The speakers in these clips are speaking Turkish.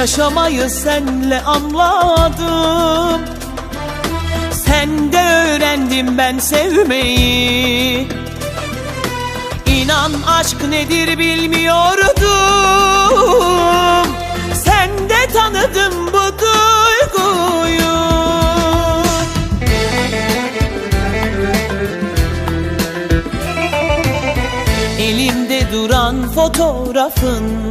Yaşamayı senle anladım. Sende öğrendim ben sevmeyi. İnan aşk nedir bilmiyordum. Sende tanıdım bu duyguyu. Elimde duran fotoğrafın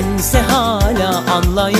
Sense hala anlayamadım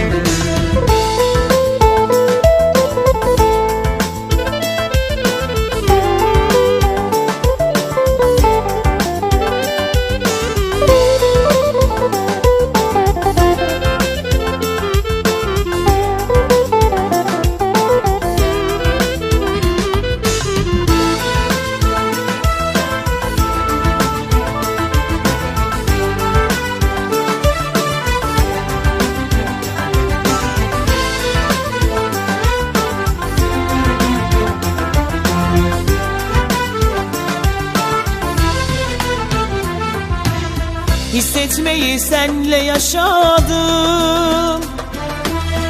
Hissetmeyi senle yaşadım.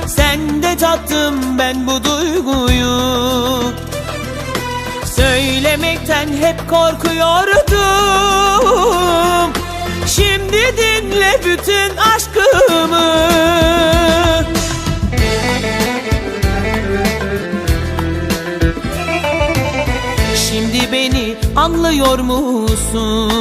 Sende tattım ben bu duyguyu. Söylemekten hep korkuyordum. Şimdi dinle bütün aşkımı. Şimdi beni anlıyor musun?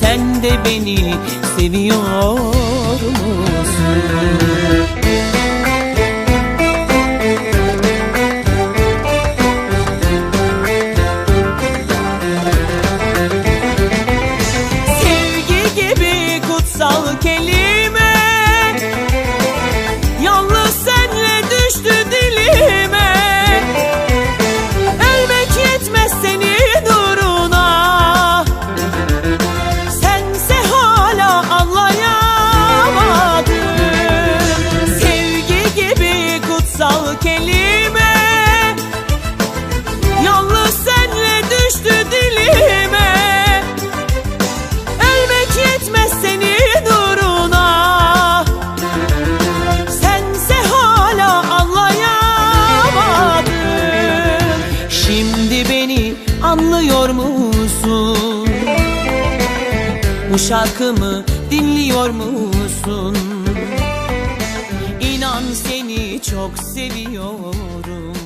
Sen de beni seviyor musun? Sevgi gibi kutsal kelime şarkımı dinliyor musun? İnan seni çok seviyorum